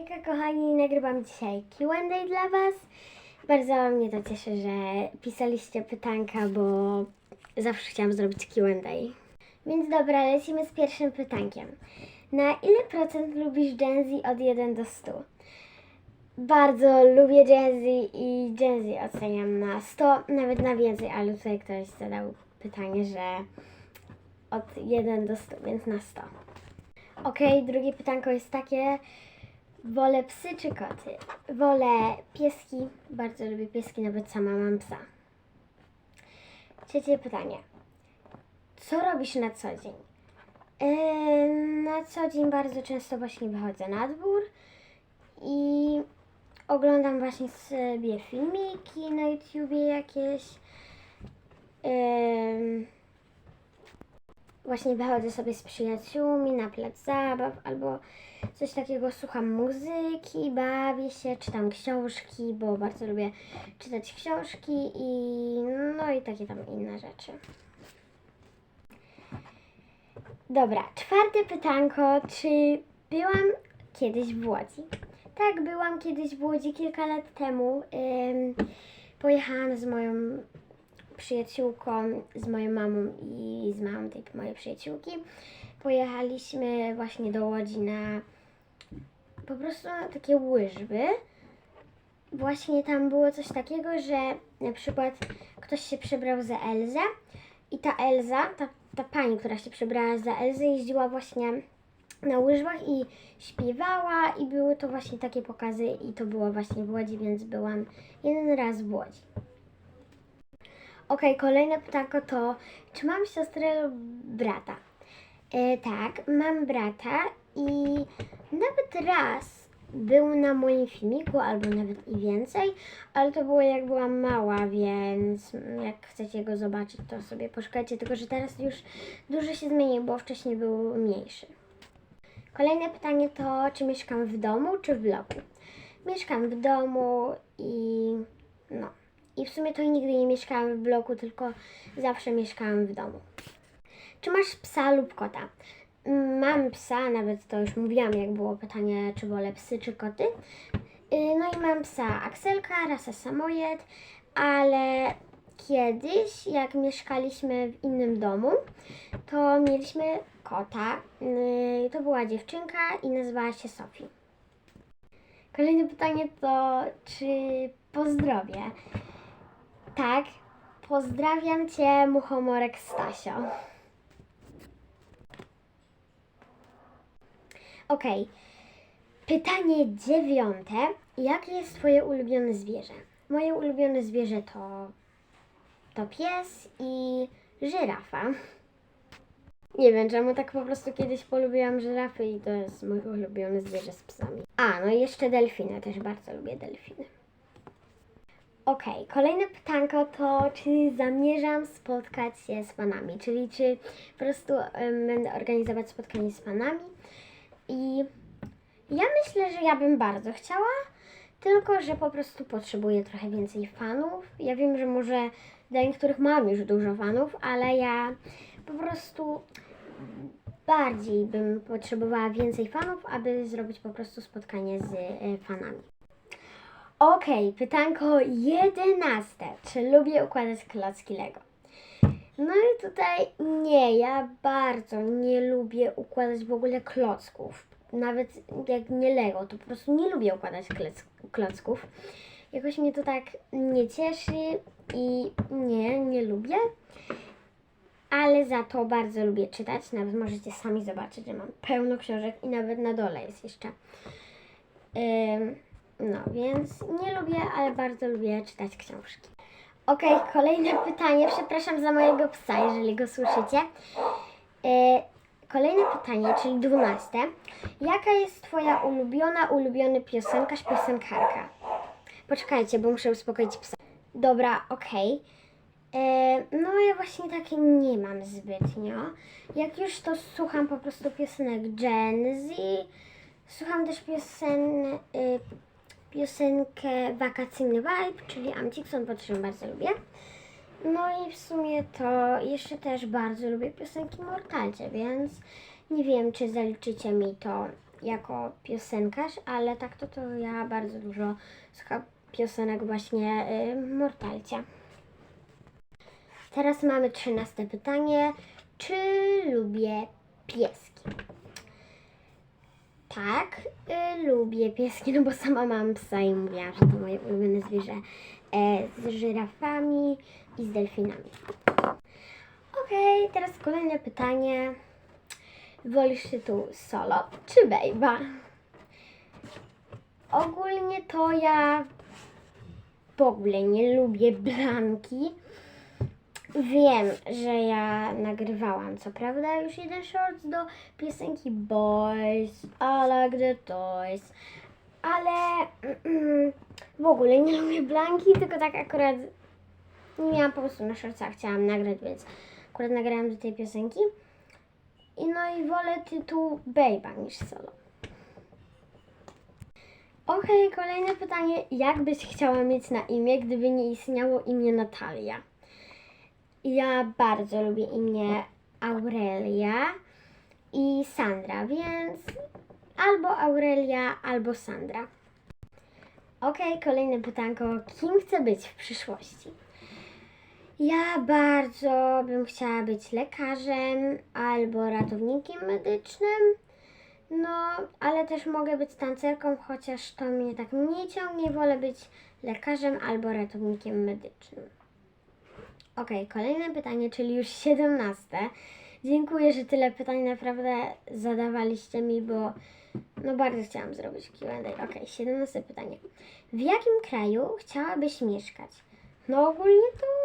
Hejka kochani, nagrywam dzisiaj Q&A dla Was. Bardzo mnie to cieszy, że pisaliście pytanka, bo zawsze chciałam zrobić Q&A. Więc dobra, lecimy z pierwszym pytankiem. Na ile procent lubisz Gen Z od 1 do 100? Bardzo lubię Gen Z i Gen Z oceniam na 100, nawet na więcej, ale tutaj ktoś zadał pytanie, że od 1 do 100, więc na 100. Okej, drugie pytanko jest takie, wolę psy czy koty? Wolę pieski, bardzo lubię pieski, nawet sama mam psa. Trzecie pytanie, co robisz na co dzień? Yy, na co dzień bardzo często właśnie wychodzę na dwór i oglądam właśnie sobie filmiki na YouTubie jakieś. Yy, właśnie wychodzę sobie z przyjaciółmi na plac zabaw albo coś takiego, słucham muzyki, bawię się, czytam książki, bo bardzo lubię czytać książki i no i takie tam inne rzeczy. Dobra, czwarte pytanko, czy byłam kiedyś w Łodzi? Tak, byłam kiedyś w Łodzi kilka lat temu. Ym, pojechałam z moją przyjaciółką, z moją mamą i z mamą tej mojej przyjaciółki. Pojechaliśmy właśnie do Łodzi na po prostu na takie łyżwy. Właśnie tam było coś takiego, że na przykład ktoś się przebrał za Elzę i ta Elza, ta, ta pani, która się przebrała za Elzę, jeździła właśnie na łyżwach i śpiewała i były to właśnie takie pokazy i to było właśnie w Łodzi, więc byłam jeden raz w Łodzi. Okej, kolejne pytanko to, czy mam siostrę lub brata? E, tak, mam brata i nawet raz był na moim filmiku, albo nawet i więcej, ale to było jak byłam mała, więc jak chcecie go zobaczyć, to sobie poszukajcie, tylko że teraz już dużo się zmienił, bo wcześniej był mniejszy. Kolejne pytanie to, czy mieszkam w domu, czy w bloku? Mieszkam w domu i no. I w sumie to nigdy nie mieszkałam w bloku, tylko zawsze mieszkałam w domu. Czy masz psa lub kota? Mam psa, nawet to już mówiłam, jak było pytanie, czy wolę psy czy koty. Yy, No i mam psa Akselka, rasa samojed, ale kiedyś, jak mieszkaliśmy w innym domu, to mieliśmy kota. Yy, To była dziewczynka i nazywała się Sofii. Kolejne pytanie to, czy pozdrowię? Tak, pozdrawiam Cię, Muchomorek Stasio. Okej, pytanie dziewiąte. Jakie jest Twoje ulubione zwierzę? Moje ulubione zwierzę to, to pies i żyrafa. Nie wiem czemu, tak po prostu kiedyś polubiłam żyrafy i to jest moje ulubione zwierzę z psami. A, no i jeszcze delfiny, też bardzo lubię delfiny. Okej, kolejne pytanko to, czy zamierzam spotkać się z fanami, czyli czy po prostu em, będę organizować spotkanie z fanami. I ja myślę, że ja bym bardzo chciała, tylko że po prostu potrzebuję trochę więcej fanów. Ja wiem, że może dla niektórych mam już dużo fanów, ale ja po prostu bardziej bym potrzebowała więcej fanów, aby zrobić po prostu spotkanie z e, fanami. Okej, pytanko jedenaste. Czy lubię układać klocki Lego? No i tutaj nie, ja bardzo nie lubię układać w ogóle klocków. Nawet jak nie Lego, to po prostu nie lubię układać klocków. Jakoś mnie to tak nie cieszy i nie, nie lubię. Ale za to bardzo lubię czytać. Nawet możecie sami zobaczyć, że mam pełno książek i nawet na dole jest jeszcze. Ym, no, więc nie lubię, ale bardzo lubię czytać książki. Okej, kolejne pytanie. Przepraszam za mojego psa, jeżeli go słyszycie. E, kolejne pytanie, czyli dwunaste. Jaka jest Twoja ulubiona, ulubiony piosenkarz, piosenkarka? Poczekajcie, bo muszę uspokoić psa. Dobra, okej. E, No ja właśnie takie nie mam zbytnio. Jak już to słucham po prostu piosenek Gen Z. Słucham też piosen, y, piosenkę Wakacyjny Vibe, czyli Amcikson, po czym bardzo lubię. No i w sumie to jeszcze też bardzo lubię piosenki Mortalcie, więc nie wiem, czy zaliczycie mi to jako piosenkarz, ale tak to, to ja bardzo dużo słucham piosenek właśnie y, Mortalcia. Teraz mamy trzynaste pytanie. Czy lubię pieski? Tak, y, lubię pieski, no bo sama mam psa i mówiłam, że to moje ulubione zwierzę e, z żyrafami i z delfinami. Okej, teraz kolejne pytanie. Wolisz tytuł solo czy bejba? Ogólnie to ja w ogóle nie lubię blanki. Wiem, że ja nagrywałam, co prawda, już jeden short do piosenki Boys, I like the toys, ale mm, w ogóle nie lubię Blanki, tylko tak akurat nie miałam po prostu na shortach, chciałam nagrać, więc akurat nagrałam do tej piosenki. I no i wolę tytuł Babe'a niż solo. Okej, kolejne pytanie. Jak byś chciała mieć na imię, gdyby nie istniało imię Natalia? Ja bardzo lubię imię Aurelia i Sandra, więc albo Aurelia, albo Sandra. Okej, kolejne pytanko. Kim chcę być w przyszłości? Ja bardzo bym chciała być lekarzem albo ratownikiem medycznym. No, ale też mogę być tancerką, chociaż to mnie tak mniej ciągnie. Wolę być lekarzem albo ratownikiem medycznym. Okej, kolejne pytanie, czyli już 17. Dziękuję, że tyle pytań naprawdę zadawaliście mi, bo no bardzo chciałam zrobić Q&A. Okej, 17 pytanie. W jakim kraju chciałabyś mieszkać? No ogólnie to